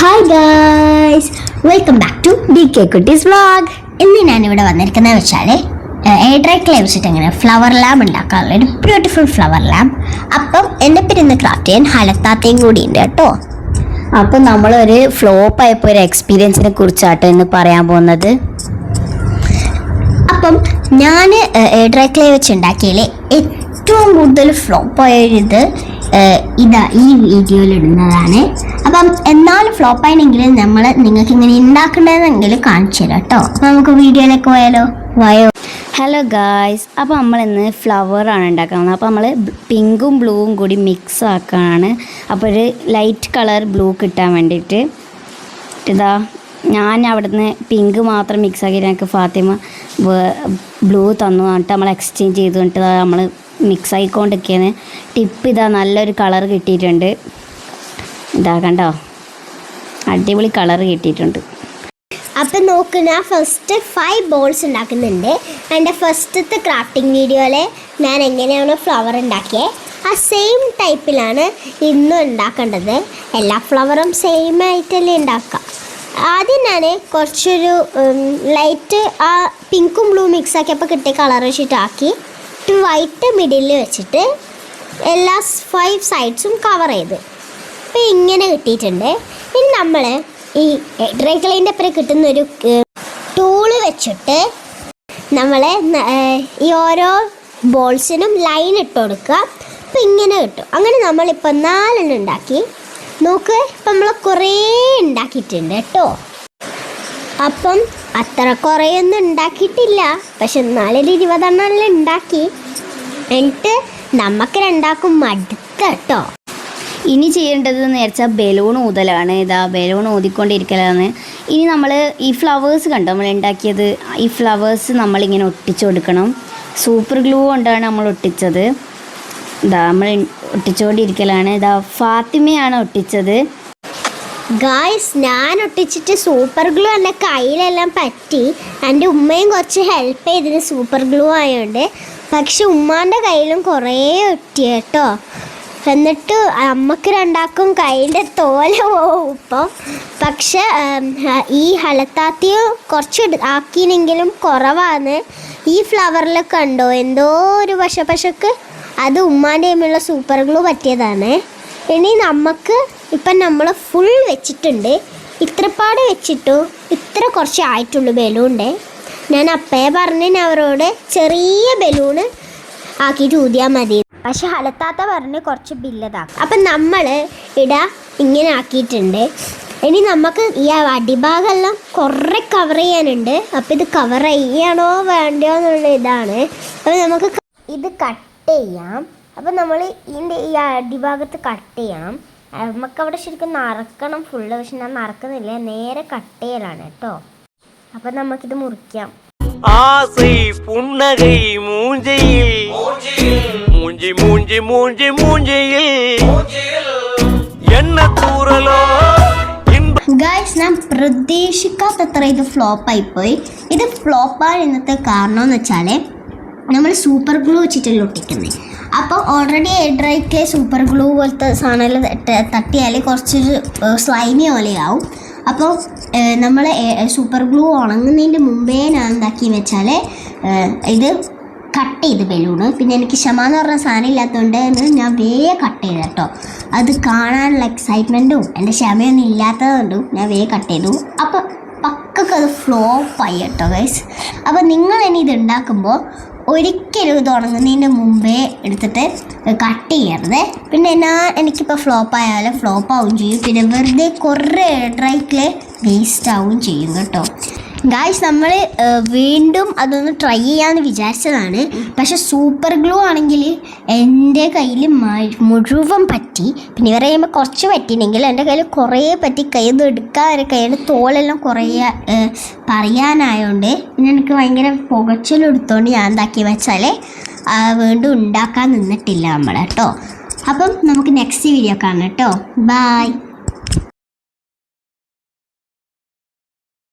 Hi guys welcome back to D K Kutties vlog ഇന്ന് ഞാനിവിടെ വന്നിരിക്കുന്നത് വെച്ചാൽ എയർഡ്രൈ ക്ലേ വെച്ചിട്ട് എങ്ങനെ ഫ്ലവർ ലാബ് ഉണ്ടാക്കാനുള്ള ഒരു ബ്യൂട്ടിഫുൾ ഫ്ലവർ ലാബ് അപ്പം എന്റെ പേര് ഇന്ന് ക്രാഫ്റ്റ് ചെയ്യാൻ ഹലത്താത്തയും കൂടി ഉണ്ട് കേട്ടോ. അപ്പം നമ്മളൊരു ഫ്ലോപ്പ് ആയപ്പോൾ ഒരു എക്സ്പീരിയൻസിനെ കുറിച്ചാട്ടോ ഇന്ന് പറയാൻ പോകുന്നത്. അപ്പം ഞാൻ എയർ ഡ്രൈ ക്ലേ വെച്ച് ഏറ്റവും കൂടുതൽ ഫ്ലോപ്പ് ഇത് ഇതാ ഈ വീഡിയോയിൽ ഇടുന്നതാണ്. അപ്പം എന്നാലും ഫ്ലോപ്പ് ആയെങ്കിലും നമ്മൾ നിങ്ങൾക്ക് ഇങ്ങനെ ഉണ്ടാക്കേണ്ടതെങ്കിൽ കാണിച്ചു തരാം കേട്ടോ അപ്പം നമുക്ക് വീഡിയോയിലേക്ക് പോയാലോ? വയോ ഹലോ ഗായ്സ് അപ്പോൾ നമ്മൾ ഇന്ന് ഫ്ലവറാണ് ഉണ്ടാക്കുന്നത് അപ്പോൾ നമ്മൾ പിങ്കും ബ്ലൂവും കൂടി മിക്സ് ആക്കാനാണ്. അപ്പോൾ ഒരു ലൈറ്റ് കളർ ബ്ലൂ കിട്ടാൻ വേണ്ടിയിട്ട്. ഇതാ ഞാൻ അവിടുന്ന് പിങ്ക് മാത്രം മിക്സ് ആക്കി ഞങ്ങൾക്ക് ഫാത്തിമ ബ്ലൂ തന്നു എന്നിട്ട് നമ്മൾ എക്സ്ചേഞ്ച് ചെയ്തു. കൊണ്ടിട്ട് നമ്മൾ മിക്സ് ആയിക്കൊണ്ടിരിക്കുകയാണ് ടിപ്പ് ഇതാ നല്ലൊരു കളർ കിട്ടിയിട്ടുണ്ട്. ഇതാ കണ്ടോ? അടിപൊളി കളർ കിട്ടിയിട്ടുണ്ട്. അപ്പം നോക്ക് ഞാൻ ഫസ്റ്റ് ഫൈവ് ബോൾസ് ഉണ്ടാക്കുന്നുണ്ട്. എന്റെ ഫസ്റ്റത്തെ ക്രാഫ്റ്റിംഗ് വീഡിയോയിൽ ഞാൻ എങ്ങനെയാണ് ഫ്ലവർ ഉണ്ടാക്കിയത് ആ സെയിം ടൈപ്പിലാണ് ഇന്നും ഉണ്ടാക്കേണ്ടത്. എല്ലാ ഫ്ലവറും സെയിം ആയിട്ടല്ലേ ഉണ്ടാക്കുക. ആദ്യം ഞാൻ കുറച്ചൊരു ലൈറ്റ് ആ പിങ്കും ബ്ലൂ മിക്സ് ആക്കിയപ്പോൾ കിട്ടിയ കളർ വെച്ചിട്ടാക്കി വൈറ്റ് മിഡിലിൽ വെച്ചിട്ട് എല്ലാ ഫൈവ് സൈഡ്സും കവർ ചെയ്ത്. അപ്പോൾ ഇങ്ങനെ കിട്ടിയിട്ടുണ്ട്. ഇനി നമ്മൾ ഈ ഡ്രൈ ക്ലീന്റെ അപ്പുറം കിട്ടുന്ന ഒരു ടൂൾ വെച്ചിട്ട് നമ്മൾ ഈ ഓരോ ബോൾസിനും ലൈൻ ഇട്ട് കൊടുക്കുക. അപ്പം ഇങ്ങനെ കിട്ടും. അങ്ങനെ നമ്മളിപ്പോൾ നാലെണ്ണം ഉണ്ടാക്കി. നോക്ക് ഇപ്പം നമ്മൾ കുറേ ഉണ്ടാക്കിയിട്ടുണ്ട് കേട്ടോ. അപ്പം അത്ര കുറേയൊന്നും ഉണ്ടാക്കിയിട്ടില്ല. പക്ഷെ എന്നാലൊരു ഇരുപതെണ്ണം ഉണ്ടാക്കി. എന്നിട്ട് നമുക്ക് രണ്ടാക്കും മടുത്ത കേട്ടോ. ഇനി ചെയ്യേണ്ടത് വെച്ചാൽ ബലൂൺ ഊതലാണ്. ഇതാ ബലൂൺ ഊതിക്കൊണ്ടിരിക്കലാണ്. ഇനി നമ്മൾ ഈ ഫ്ലവേഴ്സ് കണ്ടോ? നമ്മൾ ഉണ്ടാക്കിയത് ഈ ഫ്ലവേഴ്സ് നമ്മളിങ്ങനെ ഒട്ടിച്ചു കൊടുക്കണം. സൂപ്പർ ഗ്ലൂ കൊണ്ടാണ് നമ്മൾ ഒട്ടിച്ചത്. ഇതാ നമ്മൾ ഒട്ടിച്ചുകൊണ്ടിരിക്കലാണ് ഇതാ ഫാത്തിമയാണ് ഒട്ടിച്ചത്. ഗായ്സ് ഞാൻ ഒട്ടിച്ചിട്ട് സൂപ്പർ ഗ്ലൂ എന്റെ കയ്യിലെല്ലാം പറ്റി. എന്റെ ഉമ്മയും കുറച്ച് ഹെൽപ്പ് ചെയ്തിന് സൂപ്പർ ഗ്ലൂ ആയതുകൊണ്ട് പക്ഷെ ഉമ്മാന്റെ കയ്യിലും കുറേ ഒട്ടി കേട്ടോ. എന്നിട്ട് അമ്മയ്ക്ക് രണ്ടാക്കും കയ്യിന്റെ തോല ഇപ്പോൾ പക്ഷെ ഈ ഹലത്താത്തി കുറച്ച് ആക്കിനെങ്കിലും കുറവാണ്. ഈ ഫ്ലവറിൽ കണ്ടോ എന്തോ ഒരു പശപശക്ക് അത് ഉമ്മാന്റെ അമ്മയുള്ള സൂപ്പർ ഗ്ലൂ പറ്റിയതാണ്. ഇനി നമുക്ക് ഇപ്പം നമ്മൾ ഫുൾ വെച്ചിട്ടുണ്ട്. ഇത്രപ്പാട് വെച്ചിട്ടു. ഇത്ര കുറച്ച് ആയിട്ടുള്ളൂ ബലൂണ്ട് ഞാൻ അപ്പയെ പറഞ്ഞു അവരോട് ചെറിയ ബലൂണ് ആക്കിയിട്ട് ഊതിയാൽ മതി. പക്ഷെ അലത്താത്ത പറഞ്ഞ് കുറച്ച് ബില്ലതാക്കും അപ്പം നമ്മൾ ഇട ഇങ്ങനെ ആക്കിയിട്ടുണ്ട്. ഇനി നമുക്ക് ഈ അടിഭാഗമെല്ലാം കുറേ കവർ ചെയ്യാനുണ്ട്. അപ്പം ഇത് കവർ ചെയ്യണോ വേണ്ടയോ എന്നുള്ള ഇതാണ്. അപ്പം നമുക്ക് ഇത് കട്ട് ചെയ്യാം. അപ്പം നമ്മൾ ഇതിന്റെ ഈ അടിഭാഗത്ത് കട്ട് ചെയ്യണം നമുക്ക് അവിടെ ശരിക്കും നറക്കണം ഫുള്ള് പക്ഷെ ഞാൻ നറക്കുന്നില്ല. നേരെ കട്ട് ചെയ്യലാണ് കേട്ടോ. അപ്പം നമുക്കിത് മുറിക്കാം. ആസൈ പുണ്ണകൈ മൂഞ്ചയിൽ. மூஞ்சி மூஞ்சி மூஞ்சி மூஞ்சியில் என்ன தூரலோ இன்ப ഗായ്സ് ഞാൻ പ്രതീക്ഷിക്കാത്തത്ര ഇത് ഫ്ലോപ്പായിപ്പോയി ഇത് ഫ്ലോപ്പാൻ ഇന്നത്തെ കാരണം എന്ന് വെച്ചാൽ നമ്മൾ സൂപ്പർ ഗ്ലൂ വെച്ചിട്ടല്ലേ ഒട്ടിക്കുന്നത് അപ്പോൾ ഓൾറെഡി ഡ്രൈക്ക് സൂപ്പർ ഗ്ലൂ പോലത്തെ സാധനം തട്ടിയാൽ കുറച്ചൊരു സ്ലൈമി പോലെയാവും അപ്പോൾ നമ്മൾ സൂപ്പർ ഗ്ലൂ ഉണങ്ങുന്നതിൻ്റെ മുമ്പേ ഞാൻ എന്താക്കി വെച്ചാൽ ഇത് കട്ട് ചെയ്ത് ബലൂണ് പിന്നെ എനിക്ക് ക്ഷമ എന്ന് പറഞ്ഞ സാധനം ഇല്ലാത്തതുകൊണ്ട് ഞാൻ വേഗം കട്ട് ചെയ്തു കേട്ടോ. അത് കാണാനുള്ള എക്സൈറ്റ്മെന്റും എന്റെ ക്ഷമയൊന്നും ഇല്ലാത്തതുകൊണ്ടും ഞാൻ വേഗം കട്ട് ചെയ്തു. അപ്പോൾ പക്കൊക്കെ അത് ഫ്ലോപ്പായി കേട്ടോ ഗൈസ് അപ്പോൾ നിങ്ങൾ ഇനി ഇത് ഉണ്ടാക്കുമ്പോൾ ഒരിക്കലും ഇത് ഉണങ്ങുന്നതിന് മുമ്പേ എടുത്തിട്ട് കട്ട് ചെയ്യരുത്. പിന്നെ ഞാൻ എനിക്കിപ്പോൾ ഫ്ലോപ്പ് ആയാലും ഫ്ലോപ്പ് ആവും ചെയ്യും. പിന്നെ വെറുതെ കുറേ ഡ്രൈക്കിൽ വേസ്റ്റ് ആവുകയും ചെയ്യും കേട്ടോ. ഗായ്സ് നമ്മൾ വീണ്ടും അതൊന്ന് ട്രൈ ചെയ്യാമെന്ന് വിചാരിച്ചതാണ്. പക്ഷെ സൂപ്പർ ഗ്ലൂ ആണെങ്കിൽ എന്റെ കയ്യിൽ മുഴുവൻ പറ്റി. പിന്നെ ഇവരെ കഴിയുമ്പോൾ കുറച്ച് പറ്റിയില്ലെങ്കിൽ എന്റെ കയ്യിൽ കുറേ പറ്റി. കയ്യിൽ നിന്ന് എടുക്കാൻ വരെ കയ്യുടെ തോളെല്ലാം കുറേ പറയാനായതുകൊണ്ട് പിന്നെ എനിക്ക് ഭയങ്കര പുകച്ചിലെടുത്തോണ്ട് ഞാൻ എന്താക്കി വെച്ചാൽ വീണ്ടും ഉണ്ടാക്കാൻ നിന്നിട്ടില്ല നമ്മൾ കേട്ടോ. അപ്പം നമുക്ക് നെക്സ്റ്റ് വീഡിയോ കാണാം കേട്ടോ. ബായ്